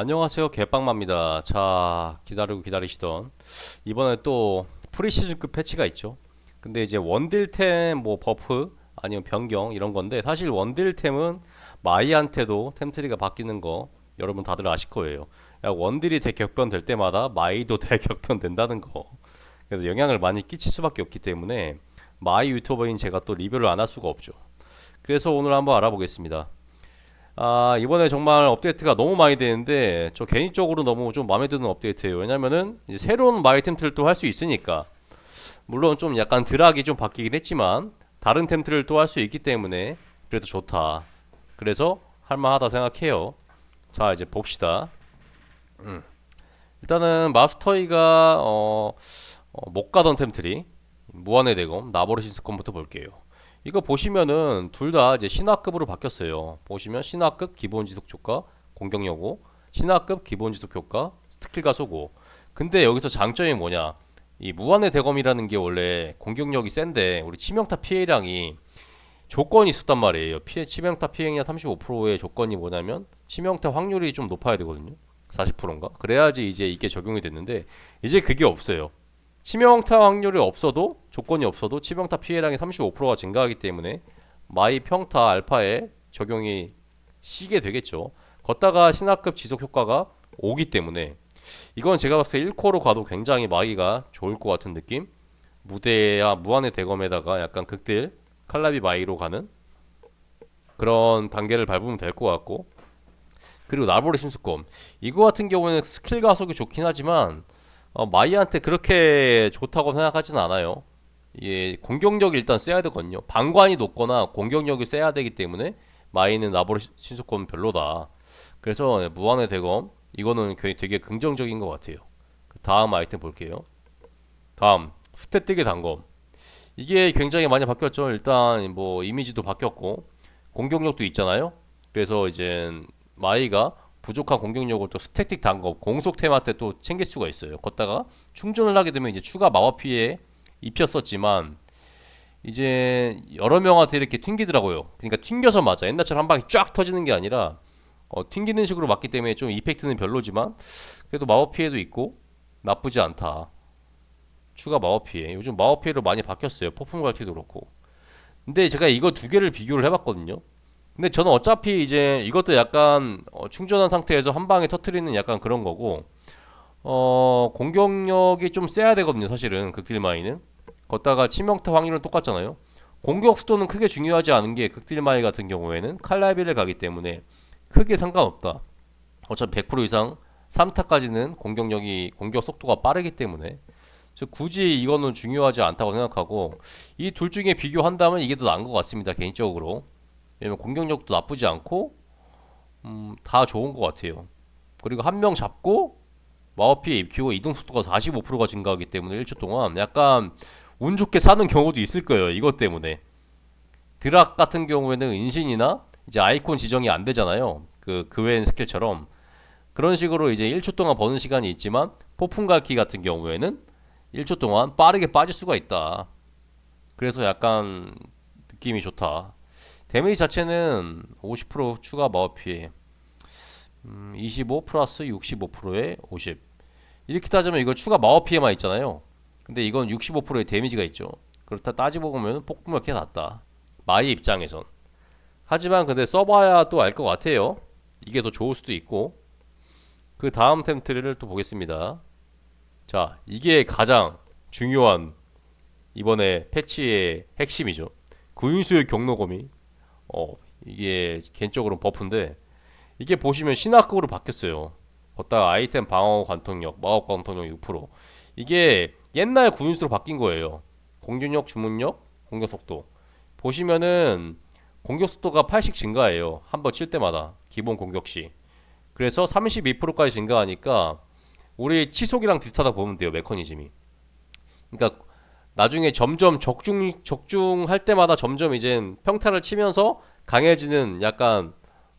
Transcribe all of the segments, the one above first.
안녕하세요 개빵마입니다. 자 기다리고 기다리시던 이번에 또 프리시즌급 패치가 있죠. 근데 이제 원딜템 뭐 버프 아니면 변경 이런 건데 사실 원딜템은 마이한테도 템트리가 바뀌는 거 여러분 다들 아실 거예요. 야, 원딜이 대격변 될 때마다 마이도 대격변 된다는 거. 그래서 영향을 많이 끼칠 수밖에 없기 때문에 마이 유튜버인 제가 또 리뷰를 안 할 수가 없죠. 그래서 오늘 한번 알아보겠습니다 아, 이번에 정말 업데이트가 너무 많이 되는데, 저 개인적으로 너무 좀 마음에 드는 업데이트예요. 왜냐면은, 새로운 마이 템트를 또 할 수 있으니까. 물론 좀 약간 드락이 좀 바뀌긴 했지만, 다른 템트를 또 할 수 있기 때문에, 그래도 좋다. 그래서, 할만하다 생각해요. 자, 이제 봅시다. 음. 일단은, 마스터이가, 어, 어, 못 가던 템트리, 무한의 대검, 나보르시스 컴부터 볼게요. 이거 보시면은 둘 다 이제 신화급으로 바뀌었어요. 보시면 신화급 기본 지속 효과, 공격력고, 신화급 기본 지속 효과, 스킬 가속고. 근데 여기서 장점이 뭐냐? 이 무한의 대검이라는 게 원래 공격력이 센데 우리 치명타 피해량이 조건이 있었단 말이에요. 피해 치명타 피해량 35%의 조건이 뭐냐면 치명타 확률이 좀 높아야 되거든요. 40%인가? 그래야지 이제 이게 적용이 됐는데 이제 그게 없어요. 치명타 확률이 없어도 조건이 없어도 치명타 피해량이 35%가 증가하기 때문에 마이 평타 알파에 적용이 시게 되겠죠. 걷다가 신화급 지속 효과가 오기 때문에 이건 제가 봤을 때 1코로 가도 굉장히 마이가 좋을 것 같은 느낌. 무대야 무한의 대검에다가 약간 극딜 칼라비 마이로 가는 그런 단계를 밟으면 될 것 같고 그리고 나보리 신수검 이거 같은 경우에는 스킬 가속이 좋긴 하지만 어, 마이한테 그렇게 좋다고 생각하지는 않아요. 예, 공격력이 일단 세야 되거든요. 방관이 높거나 공격력이 세야 되기 때문에 마이는 나보르 신속권 별로다. 그래서 네, 무한의 대검 이거는 꽤- 되게 긍정적인 것 같아요. 그 다음 아이템 볼게요. 다음 스태틱의 단검 이게 굉장히 많이 바뀌었죠. 일단 뭐 이미지도 바뀌었고 공격력도 있잖아요. 그래서 이제 마이가 부족한 공격력을 또 스태틱 단검 공속 테마 때 또 챙길 수가 있어요. 걷다가 충전을 하게 되면 이제 추가 마법 피해 입혔었지만 이제 여러 명한테 이렇게 튕기더라고요. 그러니까 튕겨서 맞아. 옛날처럼 한 방에 쫙 터지는 게 아니라 어, 튕기는 식으로 맞기 때문에 좀 이펙트는 별로지만 그래도 마법 피해도 있고 나쁘지 않다. 추가 마법 피해. 요즘 마법 피해로 많이 바뀌었어요. 폭풍 갈퀴도 그렇고. 근데 제가 이거 두 개를 비교를 해봤거든요. 근데 저는 어차피 이제 이것도 약간 어, 충전한 상태에서 한 방에 터트리는 약간 그런 거고 어 공격력이 좀 세야 되거든요 사실은 극딜마이는 걷다가 치명타 확률은 똑같잖아요. 공격 수도는 크게 중요하지 않은 게 극딜마이 같은 경우에는 칼라비를 가기 때문에 크게 상관없다. 어차피 100% 이상 3타까지는 공격력이 공격 속도가 빠르기 때문에. 굳이 이거는 중요하지 않다고 생각하고 이 둘 중에 비교한다면 이게 더 나은 것 같습니다 개인적으로. 왜냐면 공격력도 나쁘지 않고 음, 다 좋은 것 같아요. 그리고 한 명 잡고 마법 피해 입히고 이동 속도가 45%가 증가하기 때문에 1초 동안 약간 운 좋게 사는 경우도 있을 거예요. 이것 때문에 드락 같은 경우에는 은신이나 이제 아이콘 지정이 안 되잖아요. 그 그웬 스킬처럼 그런 식으로 이제 1초 동안 버는 시간이 있지만 폭풍 갈기 같은 경우에는 1초 동안 빠르게 빠질 수가 있다. 그래서 약간 느낌이 좋다. 데미지 자체는 50% 추가 마법 피해 음, 25 플러스 65%에 50 이렇게 따지면 이거 추가 마법 피해만 있잖아요 근데 이건 65%의 데미지가 있죠. 그렇다 따지고 보면 폭풍력 게 낫다. 마이 입장에선. 하지만 근데 써봐야 또 알 것 같아요. 이게 더 좋을 수도 있고. 그 다음 템트리를 또 보겠습니다. 자 이게 가장 중요한 이번에 패치의 핵심이죠. 구인수의 경로검이 어 이게 개인적으로 버프인데 이게 보시면 신화급으로 바뀌었어요. 걷다가 아이템 방어 관통력, 마법 관통력 6% 이게 옛날 구인수로 바뀐 거예요. 공격력, 주문력, 공격 속도 보시면은 공격 속도가 8씩 증가해요. 한 번 칠 때마다 기본 공격 시. 그래서 32%까지 증가하니까 우리 치속이랑 비슷하다 보면 돼요 메커니즘이. 그러니까 나중에 점점 적중 적중할 때마다 점점 이제 평타를 치면서 강해지는 약간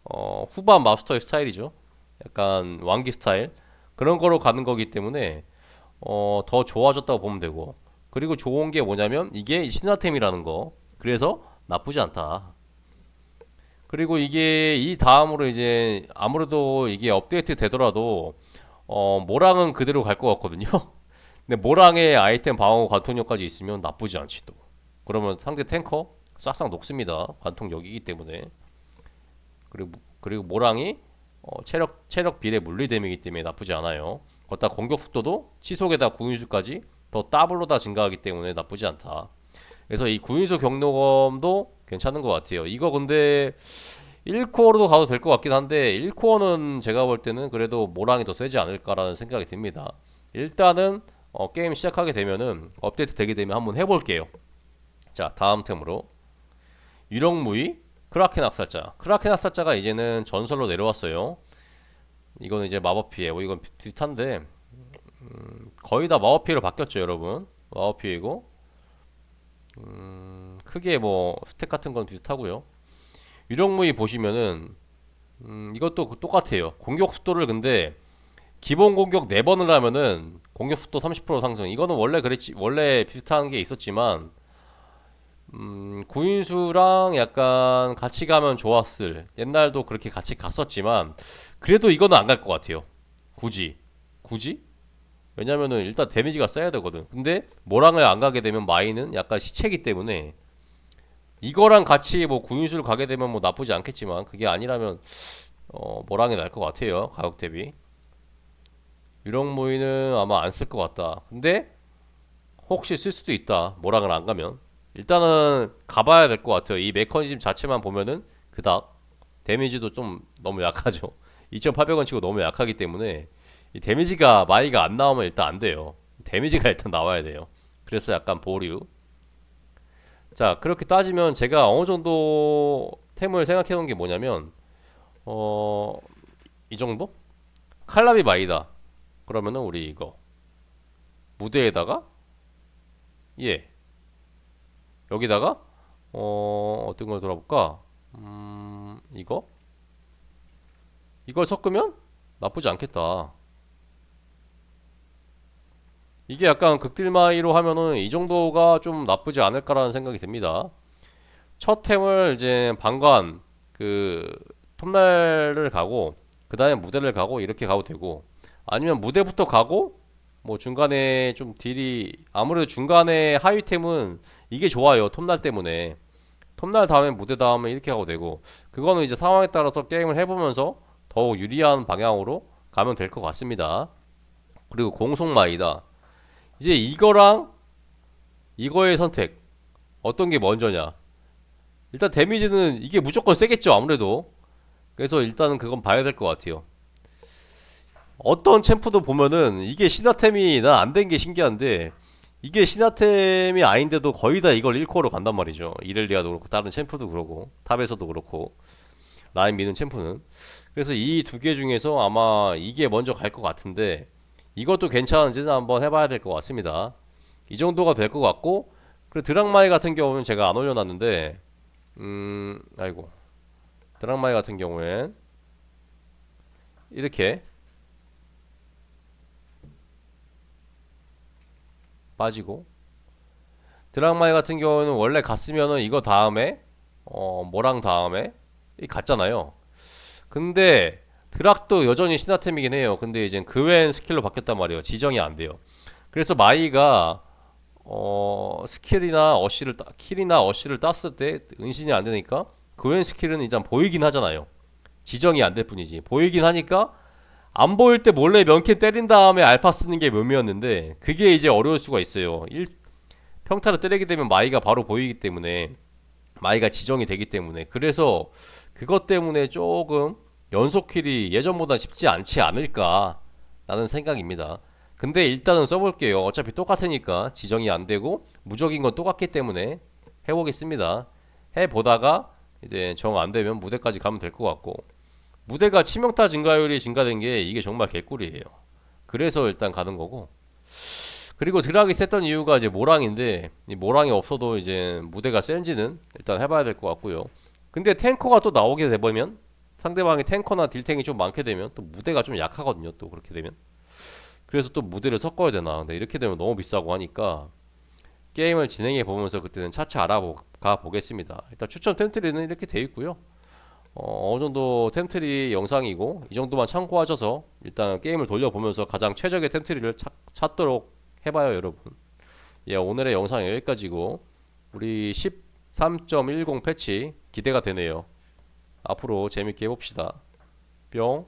어, 후반 마스터의 스타일이죠. 약간 왕기 스타일 그런 거로 가는 거기 때문에 어, 더 좋아졌다고 보면 되고 그리고 좋은 게 뭐냐면 이게 신화템이라는 거 그래서 나쁘지 않다. 그리고 이게 이 다음으로 이제 아무래도 이게 업데이트 되더라도 어 모랑은 그대로 갈 것 같거든요. 근데 모랑의 아이템 방어 관통력까지 있으면 나쁘지 않지 또. 그러면 상대 탱커 싹싹 녹습니다. 관통력이기 때문에. 그리고 그리고 모랑이 어, 체력 체력 비례 물리댐이기 때문에 나쁘지 않아요. 거기다 공격 속도도 치속에다 구인수까지 더 더블로 다 증가하기 때문에 나쁘지 않다. 그래서 이 구인수 경로검도 괜찮은 것 같아요. 이거 근데 1코어로도 가도 될 것 같긴 한데 1코어는 제가 볼 때는 그래도 모랑이 더 세지 않을까라는 생각이 듭니다. 일단은 어, 게임 시작하게 되면은 업데이트 되게 되면 한번 해볼게요. 자 다음 템으로 유령무이 크라켄 학살자 크라켄 학살자가 이제는 전설로 내려왔어요. 이거는 이제 마법 피해 뭐 이건 비- 비슷한데 음, 거의 다 마법 피해로 바뀌었죠 여러분 마법 피해고 음, 크게 뭐 스택 같은 건 비슷하고요. 유령무이 보시면은 음, 이것도 똑같아요. 공격 속도를 근데 기본 공격 4번을 하면은 공격 속도 30% 상승. 이거는 원래 그랬지 원래 비슷한 게 있었지만 음, 구인수랑 약간 같이 가면 좋았을. 옛날도 그렇게 같이 갔었지만 그래도 이거는 안 갈 것 같아요. 굳이 굳이? 왜냐면은 일단 데미지가 써야 되거든. 근데 모랑을 안 가게 되면 마이는 약간 시체기 때문에 이거랑 같이 뭐 구인수를 가게 되면 뭐 나쁘지 않겠지만 그게 아니라면 어 모랑이 날 것 같아요. 가격 대비. 유령 모이는 아마 안 쓸 것 같다. 근데 혹시 쓸 수도 있다. 모랑을 안 가면 일단은 가봐야 될 것 같아요. 이 메커니즘 자체만 보면은 그닥 데미지도 좀 너무 약하죠. 2,800원 치고 너무 약하기 때문에 이 데미지가 마이가 안 나오면 일단 안 돼요. 데미지가 일단 나와야 돼요. 그래서 약간 보류. 자 그렇게 따지면 제가 어느 정도 템을 생각해 놓은 게 뭐냐면 어 이 정도? 칼라비 마이다. 그러면은 우리 이거 무대에다가 예 여기다가 어 어떤 걸 돌아볼까? 음 이거 이걸 섞으면 나쁘지 않겠다. 이게 약간 극딜마이로 하면은 이 정도가 좀 나쁘지 않을까라는 생각이 듭니다. 첫 템을 이제 방관 그 톱날을 가고 그 다음에 무대를 가고 이렇게 가도 되고 아니면 무대부터 가고 뭐 중간에 좀 딜이 아무래도 중간에 하위템은 이게 좋아요 톱날 때문에 톱날 다음에 무대 다음에 이렇게 가도 되고 그거는 이제 상황에 따라서 게임을 해보면서 더욱 유리한 방향으로 가면 될 것 같습니다. 그리고 공속마이다. 이제 이거랑 이거의 선택 어떤 게 먼저냐? 일단 데미지는 이게 무조건 세겠죠 아무래도. 그래서 일단은 그건 봐야 될 것 같아요. 어떤 챔프도 보면은 이게 신화템이 난 안 된 게 신기한데 이게 신화템이 아닌데도 거의 다 이걸 1코어로 간단 말이죠. 이렐리아도 그렇고 다른 챔프도 그렇고 탑에서도 그렇고 라인 미는 챔프는 그래서 이 두 개 중에서 아마 이게 먼저 갈 것 같은데 이것도 괜찮은지는 한번 해봐야 될 것 같습니다. 이 정도가 될 것 같고 그리고 드랑마이 같은 경우는 제가 안 올려놨는데 음 아이고. 드랑마이 같은 경우엔 이렇게 빠지고 드랑마이 같은 경우는 원래 갔으면은 이거 다음에 어 뭐랑 다음에? 이 갔잖아요 근데 드락도 여전히 신화템이긴 해요. 근데 이제 그웬 스킬로 바뀌었단 말이에요. 지정이 안 돼요. 그래서 마이가 어 스킬이나 어시를 따, 킬이나 어시를 땄을 때 은신이 안 되니까 그웬 스킬은 이제 보이긴 하잖아요. 지정이 안 될 뿐이지. 보이긴 하니까 안 보일 때 몰래 명캔 때린 다음에 알파 쓰는 게 묘미였는데 그게 이제 어려울 수가 있어요. 일, 평타를 때리게 되면 마이가 바로 보이기 때문에 마이가 지정이 되기 때문에. 그래서 그것 때문에 조금 연속 킬이 예전보다 쉽지 않지 않을까 라는 생각입니다. 근데 일단은 써볼게요. 어차피 똑같으니까 지정이 안 되고 무적인 건 똑같기 때문에 해보겠습니다. 해보다가 이제 정 안 되면 무대까지 가면 될 것 같고 무대가 치명타 증가율이 증가된 게 이게 정말 개꿀이에요. 그래서 일단 가는 거고. 그리고 드락이 셌던 이유가 이제 모랑인데 이 모랑이 없어도 이제 무대가 센지는 일단 해봐야 될 것 같고요. 근데 탱커가 또 나오게 되면 상대방이 탱커나 딜탱이 좀 많게 되면 또 무대가 좀 약하거든요. 또 그렇게 되면. 그래서 또 무대를 섞어야 되나. 근데 이렇게 되면 너무 비싸고 하니까 게임을 진행해 보면서 그때는 차차 알아가 보겠습니다. 일단 추천 템트리는 이렇게 돼 있고요. 어, 어느 정도 템트리 영상이고 이 정도만 참고하셔서 일단 게임을 돌려보면서 가장 최적의 템트리를 찾, 찾도록 해봐요, 여러분. 예, 오늘의 영상 여기까지고 우리 10 3.10 패치 기대가 되네요. 앞으로 재밌게 해봅시다. 뿅.